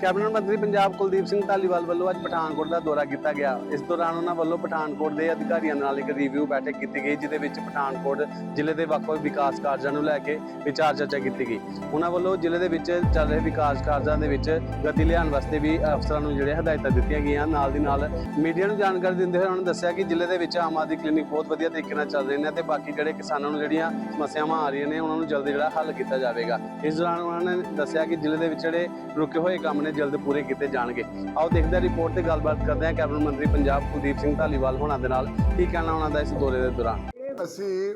Cabinet ਮੰਤਰੀ ਪੰਜਾਬ ਕੁਲਦੀਪ ਸਿੰਘ ਧਾਲੀਵਾਲ ਵੱਲੋਂ ਅੱਜ ਪਠਾਨਕੋਟ ਦਾ ਦੌਰਾ ਕੀਤਾ ਗਿਆ। ਇਸ ਦੌਰਾਨ ਉਹਨਾਂ ਵੱਲੋਂ ਪਠਾਨਕੋਟ ਦੇ ਅਧਿਕਾਰੀਆਂ ਨਾਲ ਇੱਕ ਰਿਵਿਊ ਬੈਠਕ ਕੀਤੀ ਗਈ ਜਿਦੇ ਵਿੱਚ ਪਠਾਨਕੋਟ ਜ਼ਿਲ੍ਹੇ ਦੇ ਵੱਖ-ਵੱਖ ਵਿਕਾਸ ਕਾਰਜਾਂ ਨੂੰ ਲੈ ਕੇ ਵਿਚਾਰ ਚਰਚਾ ਕੀਤੀ ਗਈ। ਉਹਨਾਂ ਵੱਲੋਂ ਜ਼ਿਲ੍ਹੇ ਦੇ ਵਿੱਚ ਚੱਲ ਰਹੇ ਵਿਕਾਸ ਕਾਰਜਾਂ ਦੇ ਵਿੱਚ ਗਤੀ ਲਿਆਉਣ ਵਾਸਤੇ ਵੀ ਅਫਸਰਾਂ ਨੂੰ ਜਿਹੜੇ ਹਦਾਇਤਾਂ ਦਿੱਤੀਆਂ ਗਈਆਂ। ਨਾਲ ਦੀ ਨਾਲ ਮੀਡੀਆ ਨੂੰ ਜਾਣਕਾਰੀ ਦਿੰਦੇ ਹੋਏ ਉਹਨਾਂ ਨੇ ਦੱਸਿਆ ਕਿ ਜ਼ਿਲ੍ਹੇ ਦੇ ਵਿੱਚ ਆਮ ਆਦਮੀ ਕਲੀਨਿਕ ਬਹੁਤ ਵਧੀਆ ਤਰੀਕੇ ਨਾਲ ਚੱਲ ਰਹੇ ਨੇ ਤੇ ਬਾਕੀ ਜਿਹੜੇ ਕਿਸਾਨਾਂ ਨੂੰ ਜਿਹੜੀਆਂ ਸਮੱਸਿਆਵਾਂ ਆ ਰਹੀਆਂ ਨੇ, ਉਹਨਾਂ ਨੂੰ ਜਲਦੀ ਜਿਹੜਾ ਹੱਲ ਕੀਤਾ ਜਾਵੇਗਾ। ਇਸ ਦੌਰਾਨ ਉਹਨਾਂ ਨੇ ਦੱਸਿਆ ਕਿ ਜ਼ਿਲ੍ਹੇ ਦੇ ਵਿੱਚ ਜਿਹੜੇ ਰੁਕੇ ਹੋਏ ਕੰਮ ਨੇ ਜਲਦ ਪੂਰੇ ਕੀਤੇ ਜਾਣਗੇ। ਆਓ ਦੇਖਦੇ ਹਾਂ ਰਿਪੋਰਟ ਤੇ ਗੱਲਬਾਤ ਕਰਦੇ ਹਾਂ ਕੈਬਨਿਟ ਮੰਤਰੀ ਪੰਜਾਬ ਕੁਲਦੀਪ ਸਿੰਘ ਧਾਲੀਵਾਲ ਹੋਣਾ ਦੇ ਨਾਲ। ਕੀ ਕਹਿਣਾ ਉਹਨਾਂ ਦਾ ਇਸ ਦੌਰੇ ਦੇ ਦੌਰਾਨ? ਅਸੀਂ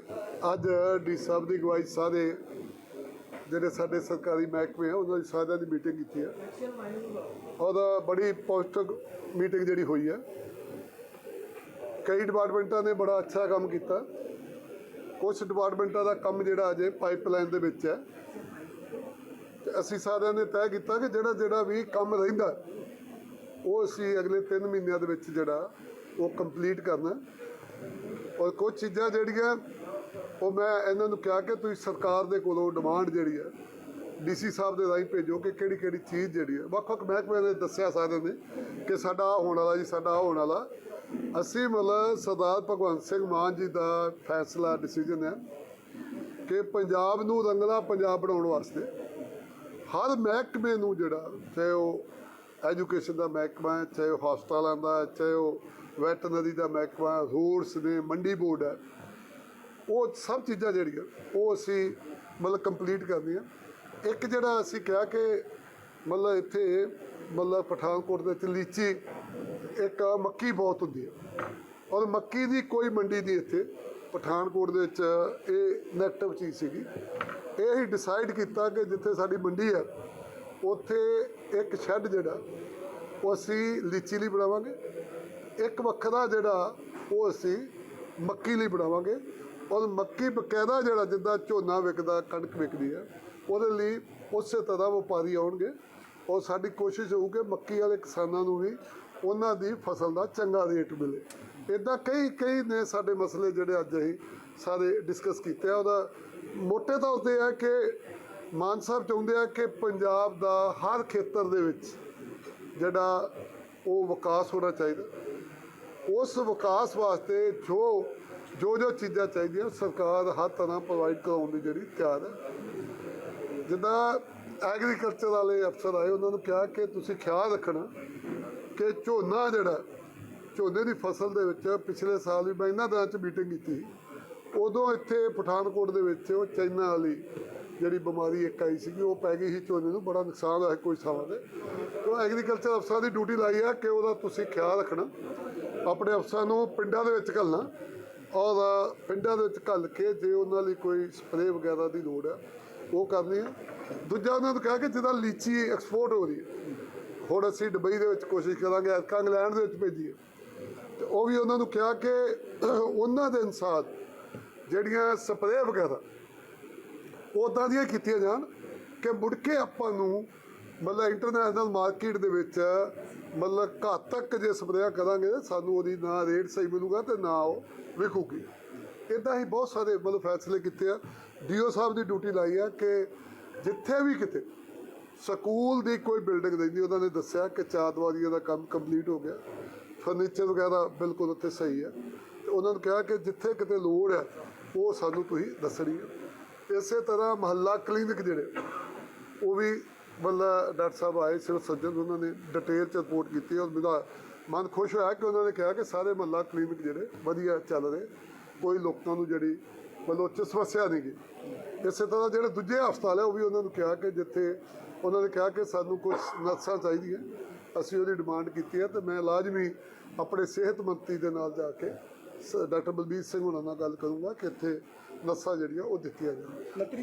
ਅੱਜ ਡੀ ਸਾਹਿਬ ਦੀ ਅਗਵਾਈ ਸਾਰੇ ਜਿਹੜੇ ਸਾਡੇ ਸਰਕਾਰੀ ਮਹਿਕਮੇ ਆ, ਉਹਨਾਂ ਦੀ ਸਾਰਿਆਂ ਦੀ ਮੀਟਿੰਗ ਕੀਤੀ ਹੈ ਉਹਦਾ ਬੜੀ ਪੋਜ਼ਿਟਿਵ ਮੀਟਿੰਗ ਜਿਹੜੀ ਹੋਈ ਹੈ ਕਈ ਡਿਪਾਰਟਮੈਂਟਾਂ ਨੇ ਬੜਾ ਅੱਛਾ ਕੰਮ ਕੀਤਾ। ਕੁਝ ਡਿਪਾਰਟਮੈਂਟਾਂ ਦਾ ਕੰਮ ਜਿਹੜਾ ਅਜੇ ਪਾਈਪਲਾਈਨ ਦੇ ਵਿੱਚ ਹੈ। ਅਸੀਂ ਸਾਰਿਆਂ ਨੇ ਤੈਅ ਕੀਤਾ ਕਿ ਜਿਹੜਾ ਜਿਹੜਾ ਵੀ ਕੰਮ ਰਹਿੰਦਾ, ਉਹ ਅਸੀਂ ਅਗਲੇ 3 ਮਹੀਨਿਆਂ ਦੇ ਵਿੱਚ ਜਿਹੜਾ, ਉਹ ਕੰਪਲੀਟ ਕਰਨਾ ਔਰ ਕੁਝ ਚੀਜ਼ਾਂ ਜਿਹੜੀਆਂ, ਉਹ ਮੈਂ ਇਹਨਾਂ ਨੂੰ ਕਿਹਾ ਕਿ ਤੁਸੀਂ ਸਰਕਾਰ ਦੇ ਕੋਲੋਂ ਡਿਮਾਂਡ ਜਿਹੜੀ ਹੈ ਡੀਸੀ ਸਾਹਿਬ ਦੇ ਰਾਹੀਂ ਭੇਜੋ ਕਿ ਕਿਹੜੀ ਕਿਹੜੀ ਚੀਜ਼ ਜਿਹੜੀ ਹੈ। ਵੱਖ ਵੱਖ ਮਹਿਕਮਿਆਂ ਨੇ ਦੱਸਿਆ ਸਾਰਿਆਂ ਨੇ ਕਿ ਸਾਡਾ ਆਹ ਹੋਣ ਵਾਲਾ ਜੀ, ਸਾਡਾ ਆਹ ਹੋਣ ਵਾਲਾ। ਅਸੀਂ ਮਤਲਬ ਸਰਦਾਰ ਭਗਵੰਤ ਸਿੰਘ ਮਾਨ ਜੀ ਦਾ ਫੈਸਲਾ ਡਿਸੀਜਨ ਹੈ ਕਿ ਪੰਜਾਬ ਨੂੰ ਰੰਗਲਾ ਪੰਜਾਬ ਬਣਾਉਣ ਵਾਸਤੇ ਹਰ ਮਹਿਕਮੇ ਨੂੰ ਜਿਹੜਾ ਚਾਹੇ ਉਹ ਐਜੂਕੇਸ਼ਨ ਦਾ ਮਹਿਕਮਾ ਹੈ ਚਾਹੇ ਉਹ ਹਸਪਤਾਲਾਂ ਦਾ ਚਾਹੇ ਉਹ ਵੈਟਰਨਰੀ ਦਾ ਮਹਿਕਮਾ ਰੋਡਸ ਨੇ, ਮੰਡੀ ਬੋਰਡ ਹੈ। ਉਹ ਸਭ ਚੀਜ਼ਾਂ ਜਿਹੜੀਆਂ, ਉਹ ਅਸੀਂ ਮਤਲਬ ਕੰਪਲੀਟ ਕਰਨੀਆਂ। ਇੱਕ ਜਿਹੜਾ ਅਸੀਂ ਕਿਹਾ ਕਿ ਮਤਲਬ ਇੱਥੇ, ਮਤਲਬ ਪਠਾਨਕੋਟ ਦੇ ਵਿੱਚ ਲੀਚੀ ਇੱਕ ਮੱਕੀ ਬਹੁਤ ਹੁੰਦੀ ਹੈ। ਔਰ ਮੱਕੀ ਦੀ ਕੋਈ ਮੰਡੀ ਨਹੀਂ ਇੱਥੇ। ਪਠਾਨਕੋਟ ਦੇ ਵਿੱਚ ਇਹ ਨੈਗੇਟਿਵ ਚੀਜ਼ ਸੀਗੀ। ਇਹ ਹੀ ਡਿਸਾਈਡ ਕੀਤਾ ਕਿ ਜਿੱਥੇ ਸਾਡੀ ਮੰਡੀ ਹੈ, ਉੱਥੇ ਇੱਕ ਸ਼ੈੱਡ ਜਿਹੜਾ, ਉਹ ਅਸੀਂ ਲੀਚੀ ਲਈ ਬਣਾਵਾਂਗੇ। ਇੱਕ ਵੱਖਰਾ ਜਿਹੜਾ, ਉਹ ਅਸੀਂ ਮੱਕੀ ਲਈ ਬਣਾਵਾਂਗੇ। ਔਰ ਮੱਕੀ ਬਕਾਇਦਾ ਜਿਹੜਾ, ਜਿੱਦਾਂ ਝੋਨਾ ਵਿਕਦਾ, ਕਣਕ ਵਿਕਦੀ ਹੈ, ਉਹਦੇ ਲਈ ਉਸੇ ਤਰ੍ਹਾਂ ਵਪਾਰੀ ਆਉਣਗੇ। ਔਰ ਸਾਡੀ ਕੋਸ਼ਿਸ਼ ਹੋਊਗੀ ਮੱਕੀ ਵਾਲੇ ਕਿਸਾਨਾਂ ਨੂੰ ਵੀ ਉਹਨਾਂ ਦੀ ਫਸਲ ਦਾ ਚੰਗਾ ਰੇਟ ਮਿਲੇ। ਇਦਾਂ ਕਈ ਕਈ ਨੇ ਸਾਡੇ ਮਸਲੇ ਜਿਹੜੇ ਅੱਜ ਅਸੀਂ ਸਾਰੇ ਡਿਸਕਸ ਕੀਤੇ ਆ, ਉਹਦਾ ਮੋਟੇ ਤੌਰ ਤੇ ਹੈ ਕਿ ਮਾਨ ਸਾਹਿਬ ਚਾਹੁੰਦੇ ਆ ਕਿ ਪੰਜਾਬ ਦਾ ਹਰ ਖੇਤਰ ਦੇ ਵਿੱਚ ਜਿਹੜਾ ਉਹ ਵਿਕਾਸ ਹੋਣਾ ਚਾਹੀਦਾ ਉਸ ਵਿਕਾਸ ਵਾਸਤੇ ਜੋ ਜੋ ਜੋ ਚੀਜ਼ਾਂ ਚਾਹੀਦੀਆਂ, ਸਰਕਾਰ ਹਰ ਤਰ੍ਹਾਂ ਪ੍ਰੋਵਾਈਡ ਕਰਾਉਣ ਦੀ ਜਿਹੜੀ ਤਿਆਰ ਹੈ ਜਿੱਦਾਂ ਐਗਰੀਕਲਚਰ ਵਾਲੇ ਅਫਸਰ ਆਏ, ਉਹਨਾਂ ਨੂੰ ਕਿਹਾ ਕਿ ਤੁਸੀਂ ਖਿਆਲ ਰੱਖਣਾ ਕਿ ਝੋਨਾ ਜਿਹੜਾ, ਝੋਨੇ ਦੀ ਫਸਲ ਦੇ ਵਿੱਚ ਪਿਛਲੇ ਸਾਲ ਵੀ ਮੈਂ ਇਹਨਾਂ ਦਿਨਾਂ 'ਚ ਮੀਟਿੰਗ ਕੀਤੀ ਸੀ। ਉਦੋਂ ਇੱਥੇ ਪਠਾਨਕੋਟ ਦੇ ਵਿੱਚ ਉਹ ਚਾਈਨਾ ਵਾਲੀ ਜਿਹੜੀ ਬਿਮਾਰੀ ਇੱਕ ਆਈ ਸੀਗੀ, ਉਹ ਪੈ ਗਈ ਸੀ ਝੋਨੇ ਨੂੰ, ਬੜਾ ਨੁਕਸਾਨ ਹੋਇਆ ਕੋਈ ਥਾਵਾਂ ਤੇ। ਉਹ ਐਗਰੀਕਲਚਰ ਅਫਸਰਾਂ ਦੀ ਡਿਊਟੀ ਲਾਈ ਹੈ ਕਿ ਉਹਦਾ ਤੁਸੀਂ ਖਿਆਲ ਰੱਖਣਾ। ਆਪਣੇ ਅਫਸਰਾਂ ਨੂੰ ਪਿੰਡਾਂ ਦੇ ਵਿੱਚ ਘੱਲਣਾ। ਔਰ ਪਿੰਡਾਂ ਦੇ ਵਿੱਚ ਘੱਲ ਕੇ ਜੇ ਉਹਨਾਂ ਲਈ ਕੋਈ ਸਪਰੇਅ ਵਗੈਰਾ ਦੀ ਲੋੜ ਹੈ ਉਹ ਕਰਨੀ ਹੈ ਦੂਜਾ ਉਹਨਾਂ ਨੂੰ ਕਿਹਾ ਕਿ ਜਿਹਦਾ ਲੀਚੀ ਐਕਸਪੋਰਟ ਹੋ ਰਹੀ ਹੈ ਹੁਣ ਅਸੀਂ ਦੁਬਈ ਦੇ ਵਿੱਚ ਕੋਸ਼ਿਸ਼ ਕਰਾਂਗੇ, ਐਤਕਾਂ ਇੰਗਲੈਂਡ ਦੇ ਵਿੱਚ ਭੇਜੀਏ। ਤੇ ਉਹ ਵੀ ਉਹਨਾਂ ਨੂੰ ਕਿਹਾ ਕਿ ਉਹਨਾਂ ਦੇ ਅਨੁਸਾਰ ਜਿਹੜੀਆਂ ਸਪਰੇਅ ਵਗੈਰਾ ਉਦਾਂ ਦੀਆਂ ਕੀਤੀਆਂ ਜਾਣ ਕਿ ਮੁੜ ਕੇ ਆਪਾਂ ਨੂੰ ਮਤਲਬ ਇੰਟਰਨੈਸ਼ਨਲ ਮਾਰਕੀਟ ਦੇ ਵਿੱਚ ਮਤਲਬ ਘਾਤਕ ਜੇ ਸਪਰੇਅ ਕਰਾਂਗੇ, ਸਾਨੂੰ ਉਹਦੀ ਨਾ ਰੇਟ ਸਹੀ ਮਿਲੂਗਾ ਤੇ ਨਾ ਉਹ ਵਿਕੂਗੀ। ਇਦਾਂ ਹੀ ਬਹੁਤ ਸਾਰੇ ਮਤਲਬ ਫੈਸਲੇ ਕੀਤੇ ਆ। ਡੀਓ ਸਾਹਿਬ ਦੀ ਡਿਊਟੀ ਲਾਈ ਆ ਕਿ ਜਿੱਥੇ ਵੀ ਕਿਤੇ ਸਕੂਲ ਦੀ ਕੋਈ ਬਿਲਡਿੰਗ ਰਹਿੰਦੀ ਉਹਨਾਂ ਨੇ ਦੱਸਿਆ ਕਿ ਚਾਰ ਦੀਵਾਰੀਆਂ ਦਾ ਕੰਮ ਕੰਪਲੀਟ ਹੋ ਗਿਆ। ਫਰਨੀਚਰ ਵਗੈਰਾ ਬਿਲਕੁਲ ਉੱਥੇ ਸਹੀ ਹੈ। ਤੇ ਉਹਨਾਂ ਨੂੰ ਕਿਹਾ ਕਿ ਜਿੱਥੇ ਕਿਤੇ ਲੋੜ ਹੈ, ਉਹ ਸਾਨੂੰ ਤੁਸੀਂ ਦੱਸਣੀ ਹੈ। ਇਸੇ ਤਰ੍ਹਾਂ ਮਹੱਲਾ ਕਲੀਨਿਕ ਜਿਹੜੇ, ਉਹ ਵੀ ਮਤਲਬ ਡਾਕਟਰ ਸਾਹਿਬ ਆਏ ਸਿਰ ਸੱਜਣ ਉਹਨਾਂ ਨੇ ਡਿਟੇਲ ਚ ਰਿਪੋਰਟ ਕੀਤੀ ਔਰ ਮੇਰਾ ਮਨ ਖੁਸ਼ ਹੋਇਆ ਕਿ ਉਹਨਾਂ ਨੇ ਕਿਹਾ ਕਿ ਸਾਰੇ ਮਹੱਲਾ ਕਲੀਨਿਕ ਜਿਹੜੇ ਵਧੀਆ ਚੱਲ ਰਹੇ। ਕੋਈ ਲੋਕਾਂ ਨੂੰ ਜਿਹੜੀ ਮਤਲਬ ਉਹ ਸਮੱਸਿਆ ਨਹੀਂ ਗਈ ਇਸੇ ਤਰ੍ਹਾਂ ਜਿਹੜੇ ਦੂਜੇ ਹਸਪਤਾਲ ਹੈ ਉਹ ਵੀ ਉਹਨਾਂ ਨੂੰ ਕਿਹਾ ਕਿ ਜਿੱਥੇ ਉਹਨਾਂ ਨੇ ਕਿਹਾ ਕਿ ਸਾਨੂੰ ਕੁਝ ਨਰਸਾਂ ਚਾਹੀਦੀਆਂ। ਅਸੀਂ ਉਹਦੀ ਡਿਮਾਂਡ ਕੀਤੀ ਹੈ ਤੇ ਮੈਂ ਲਾਜ਼ਮੀ ਆਪਣੇ ਸਿਹਤ ਮੰਤਰੀ ਦੇ ਨਾਲ ਜਾ ਕੇ ਸ- ਡਾਕਟਰ ਬਲਬੀਰ ਸਿੰਘ ਉਹਨਾਂ ਨਾਲ ਗੱਲ ਕਰੂੰਗਾ ਕਿ ਇੱਥੇ ਨਰਸਾਂ ਜਿਹੜੀਆਂ ਉਹ ਦਿੱਤੀਆਂ ਜਾਣ। ਮੰਤਰੀ